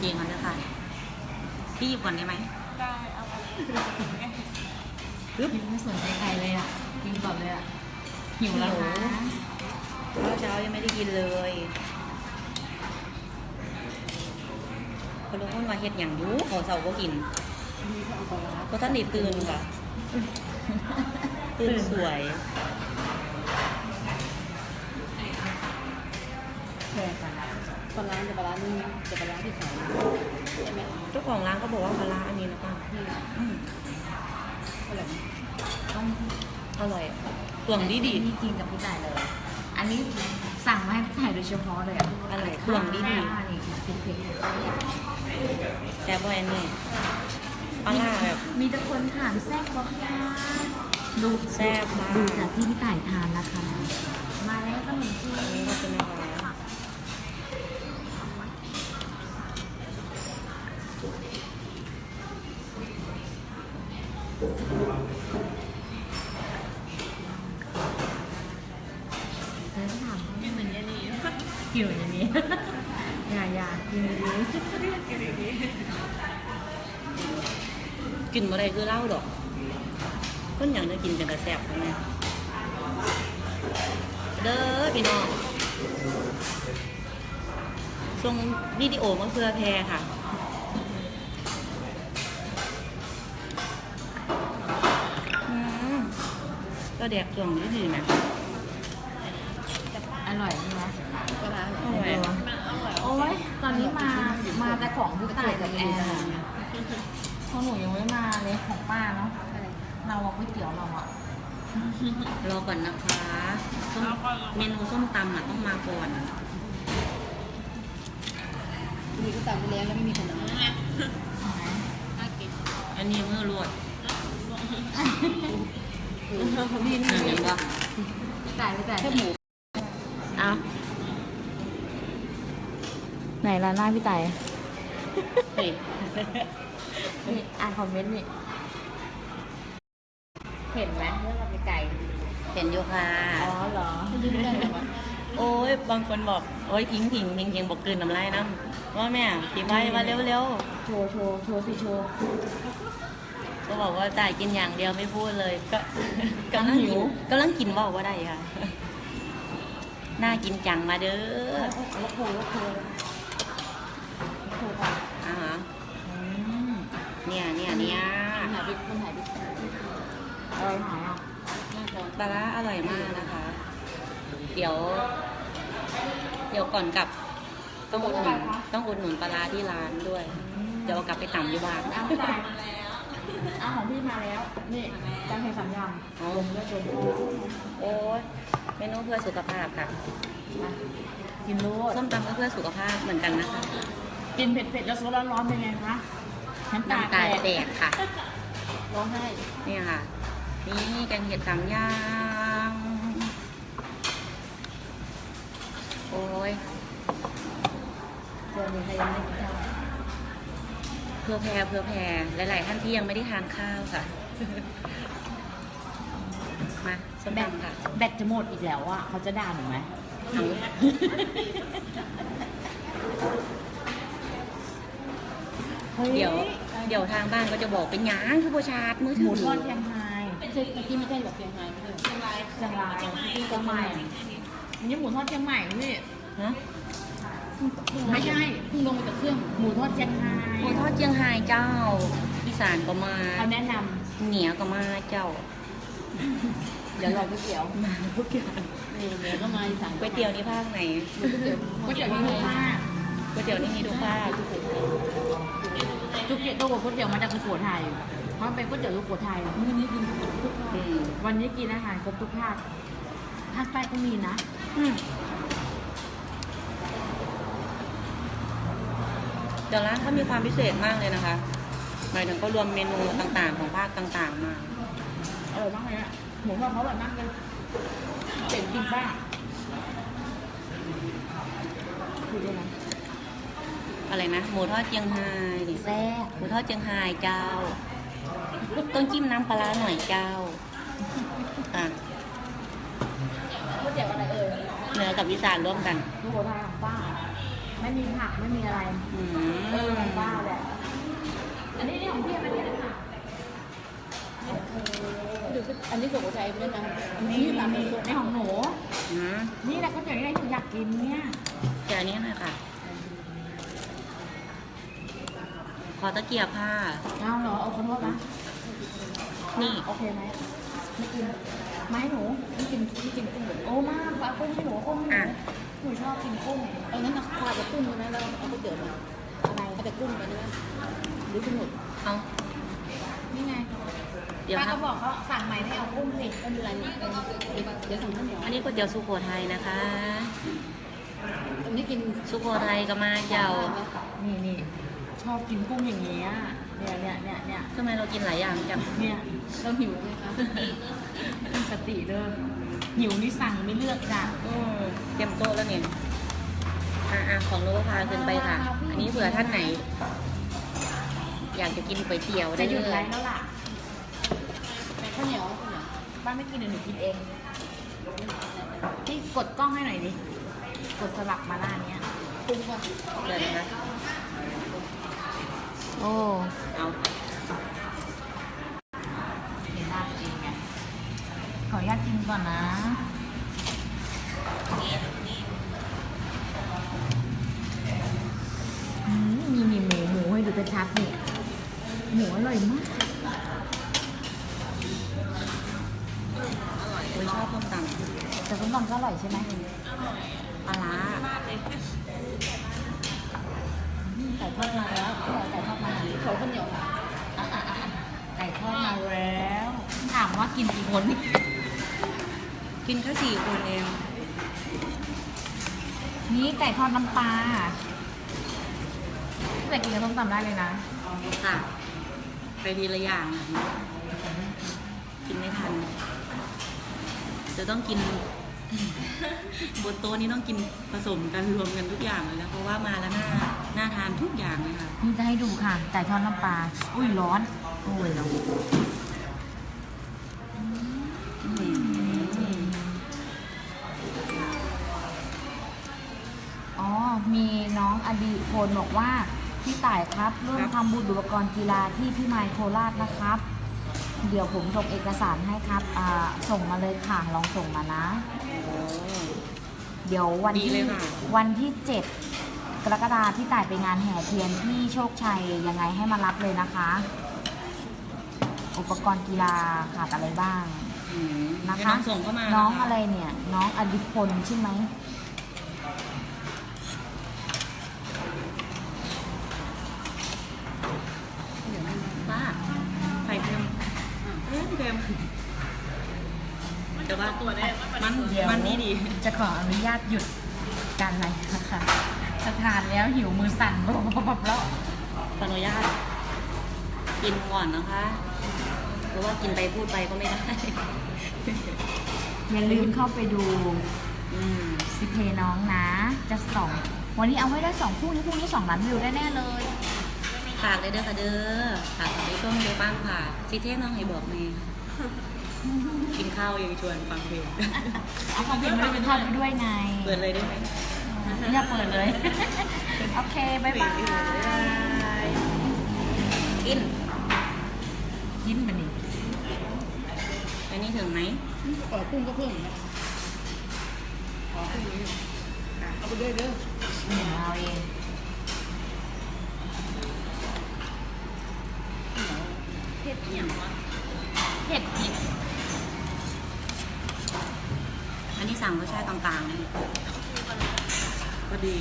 เกงก่อนนะคะพี่หยิบก่อนได้ไหมได้เอาไปปึ๊บไม่สนใจใครเลยอะกินก่อนเลยอะหิวแล้วนะข้าวเช้ายังไม่ได้กินเลยคนรู้ว่าเฮ็ดอย่างอยูขอเสาก็กินมีเอาไปแล้วก็ท่านได้ตื่นค่ะตื่นสวยแค่ค่ะ ปลาร้าจะปลาร้านี่จะปลาร้าที่ขายใช่ไหมเจ้าของร้านก็บอกว่าปลาร้าอันนี้นะป้านี่อืมเท่าไหร่ต้องอร่อยตวงดีดีนี่กินกับพี่ต่ายเลย อันนี้สั่งมาให้พี่ต่ายโดยเฉพาะเลยอะอะไรตวงดีดีอ่านี่คือเผ็ดแซ่บแอนนี่ปลาร้าแบบๆมีแต่คนถามแซ่บบอกค่ะดูแซ่บมากดูจากที่พี่ต่ายทานนะคะ มาแล้วขนมจีนอันนี้ก็เป็นนะคะ กินเหมือนยานีอย่าอย่ากินดีกินอะไรคือเหล้าดอกคนอย่างจะกินเป็นกระแสบไงเด้อพี่น้องส่งวิดีโอมาเพื่อแพรค่ะอืมก็แดกช่วงนี้ดีไหมอร่อยใช่ไหม ปลาร้าอร่อยโอ้ยตอนนี้มา มาแต่ของพี่ตายกับแอนอะของหนูยังไม่มาเลยของป้าเนาะ เราอะก๋วยเตี๋ยวเราอะรอก่อนนะคะส้มเมนูส้มตำอะต้องมาก่อนทีนี้ก็ตามไปเลี้ยงแล้วไม่มีคนเอาอันนี้มือรวดนี่นั่นเห็นปะพี่ต่ายพี่ต่ายแค่หมูเอา ไหนล่ะหน้าพี่ต่ายเฮ้ยนี่อ่านคอมเมนต์นี่ เห็นไหมเรื่องเราไปไก่เห็นอยู่ค่ะ อ๋อเหรอยืนได้ไหมวะโอ้ยบางคนบอก โอ้ยพิงพิงพิงพิงบอกกลืนน้ำลายน้ำว่าแม่พิมพ์ไว้มาเร็วโชว์โชว์โชว์สิโชว์ๆก็บอกว่าจ่ายกินอย่างเดียวไม่พูดเลย ก็กำลังหิวกำลังกินบอกว่าได้ค่ะ น่ากินจังมาเด้อ แล้วโคแล้วโค โคค่ะอ่าฮะอืมเนี่ยเนี่ยเนี่ยมันหายไปมันหายไปอะไรหายอะน้าจอปลาร้าอร่อยมากนะคะ เดี๋ยว เดี๋ยวก่อนกลับ ต้องอุดหนุนต้องอุดหนุนปลาร้าที่ร้านด้วย เดี๋ยวเอากลับไปต่ำอยู่บ้านเอาพี่ต่ายเอาของพี่มาแล้ว นี่จานเผ็ดสามอย่างเอาลงด้วยชมโอ้ยเมนูเพื่อสุขภาพค่ะ กินรู้ส้มตำก็เพื่อสุขภาพเหมือนกันนะคะ กินเผ็ดๆแล้วซดร้อนๆเป็นไงคะน้ำตาน้ำตาแตกค่ะ ร้องไห้นี่ค่ะ นี่แกงเห็ดสามย่าง โอ้ยเจอมีใครยังไม่กินข้าวเพื่อแพรเพื่อแพรหลายๆท่านที่ยังไม่ได้ทานข้าวค่ะ มาส้มแบตตำค่ะ แบตจะหมดอีกแล้วอะเขาจะด่าหนูไหม เอา เดี๋ยวเดี๋ยวทางบ้านก็จะบอกเป็นหยางคือโบชาร์จมือหถืมูอทอดเชียงไฮ้ไม่ใช่ที่ไม่ใช่หรอกเชียงรายไม่ใช่เชียงรายเชียงรายที่เชียงใหม่อันนี้หมูทอดเชียงใหม่นี่ฮะไม่ใช่เพิ่งลงมาจากเครื่องหมูทอดเชียงไฮ้หมูทอดเจียงไฮ้เจ้าอีสานก็มาเขาแนะนเหนียวก็มาเจ้าเดี๋ยวรอก๋วยเตี๋ยวมาทุกอย่างนี่เดี๋ยวก็มาอีสานก๋วยเตี๋ยวนี่ภาคไหนก๋วยเตี๋ยวำก๋วยเตี๋ยวที่ภาค ก๋วยเตี๋ยวนี่มีทุกภาคจุกเกียรตัวก๋วยเตี๋ยวมาจากสุโขทัยเพราะมันเป็นก๋วยเตี๋ยวสุโขทัยวันนี้กินทุกข้าวอืมวันนี้กินอาหารครบทุกภาคภาคใต้ก็มีนะอืมเดี๋ยวร้านเขามีความพิเศษมากเลยนะคะหมายถึงก็รวมเมนูต่างๆ ของภาคต่างๆมาอร่อยมากเลยอะหมูทอดเขาอร่อยมากเลยเจ๋งจริงป้าคือด้วยนะ อะไรนะหมูทอดเจียงไฮ้นี่แซ่บหมูทอดเจียงไฮ้เจ้า ต้องจิ้มน้ำปลาร้าหน่อยเจ้าอะก๋วยเตี๋ยวอะไรเอ่ยเหนือกับอีสานร่วมกันสุโขทัยของป้าอไม่มีผักไม่มีอะไรอืเออมบ้าแหละอันนี้นี่ของพี่มันนี่นะคะเดี๋ยวอันนี้สุโขทัยเป็นนะอันนี้นี่ตามนี่ตัวนี่ของหนู อืมนี่แหละก๋วยเตี๋ยวที่หนูอยากกินเนี่ยเดี๋ยวอันนี้หน่อยค่ะ ขอตะเกียบค่ะ เอาเหรอเอาขอโทษนะนี่ โอเคไหมไม่กินไม่ให้หนูไม่กินไม่กินกุ้งโอ้มากปลากุ้งให้หนูกุ้งให้หนูอะหนูชอบกินกุ้งเอางั้นเอาข้าวกับกุ้งใช่ไหมแล้วเอาก๋วยเตี๋ยวมาอะไรเอาแต่กุ้งไปใช่ไหมหรือทั้งหมดเอานี่ไงเดี๋ยวป้าครัก็บบอกเขาสั่งใหม่ให้เอากุ้งสิไม่เป็นไรเนี่ยเดี๋ยวเดี๋ยวสั่งข้าวเหนียวอันนี้ก๋วยเตี๋ยวสุโขทัยนะคะ อันนี้กินสุโขทัยก็มาเจ้านี่นี่ ชอบกินกุ้งอย่างเงี้ยเนี่ยเนี่ยเนี่ยเนี่ยทำไมเรากินหลายอย่างจังเนี่ยเราหิวไหมคะตั้งสติเด้อหิวนี่สั่งไม่เลือกจ้ะอืมเตรียมโต๊ะแล้วเนี่ยอะอะของรู้ว่าพาขึ้นไปค่ะ อันนี้เผื่อท่านไหน อยากจะกินก๋วยเตี๋ยวได้จะหเลยุดไลยฟ์แล้วล่ะข้าวเหนียวข้าวเหนียวบ้านไม่กินเดี๋ยวหนูกินเองพี่กดกล้องให้หน่อยดิกดสลับมาหน้าเนี้ยกุ้งก่อนเดี๋ยวนะคะ โอ้เอาเห็นหน้าจริงไงขออนุญาตกินก่อนนะอืมมีมีหมูหมูให้ดูเป็นชัดๆเนี่ยหมูอร่อยมากโอ้ยชอบส้มตแต่ส้มตำก็อร่อยใช่ไหมำปลาร้าอืมไก่ทอดมาแล้วพี่เอาไก่ทอดมา ขอข้าวเหนียวอะอะอะอะไก่ทอดมาแล้ว ถามว่ากินกี่คน กินแค่สี่คนเอง นี่ไก่ทอดน้ำปลาแต่กินกับส้มตำได้เลยนะ ค่ะ ไปทีละอย่างอะกินไม่ทัน จะต้องกิน บนโต๊ะนี้ต้องกินผสมกันรวมกันทุกอย่างเลยนะเพราะว่ามาแล้วน่าน่าทานทุกอย่างเลยค่ะนี่จะให้ดูค่ะไก่ทอดน้ำปลาอุ้ยร้อน โอ้ยร้อนอืมอ๋อ มีน้องอดีพลบอกว่า พี่ต่ายครับร่วมทำบุญอุปกรณ์กีฬาที่พี่ไมค์โคราชนะครับ เดี๋ยวผมส่งเอกสารให้ครับอ่าส่งมาเลยค่ะลองส่งมานะโอ้เดี๋ยววันดีเลที่ยค่ะ วันที่เจ็ดกรกฎาพี่ต่ายไปงานแห่เทียนที่โชคชัยยังไงให้มารับเลยนะคะ อุปกรณ์กีฬาขาดอะไรบ้าง อืมนะให้คะ น้องส่งเข้ามาน้องคอะไรเนี่ย น้องอดิพลใช่ไหมป้าไข่เค็ม เอ้ยเค็มแต่ว่ามันเดี๋ยวมันนี่ดีจะขออนุญาตหยุดการไลฟ์นะคะจะทานแล้วหิวมือสั่นบบๆแล้วขออนุญาตกินก่อนนะคะเพราะว่ากินไปพูดไปก็ไม่ได้ อย่าลืมเข้าไปดูอืมสิเพน้องนะ จะสองวันนี้เอาไว้ได้สองคู่นี้คู่นี้สองล้านวิวแน่ๆเลย ฝากเลยเด้อค่ะเด้อฝากไปช่วงเดียวบ้างค่ะซิเทสน้องให้บอกเมย์กินข้าวยังชวนฟังเพลงเอาความผิดไม่ได้เป็นทอดไปด้วยไง เปิดเลยได้ไหมอย่าเปิดเลย โอเค บ๊ายบายกินยิ้มไปนี่อันนี้ถึงไหมขอกุ้งก็เพิ่มนะขอกุ้งนี้เอาไปด้วยเด้อเอาเอง เผ็ดอย่างวะ เผ็ดพริก อันนี้ สั่งรสชาติต่างๆพอดี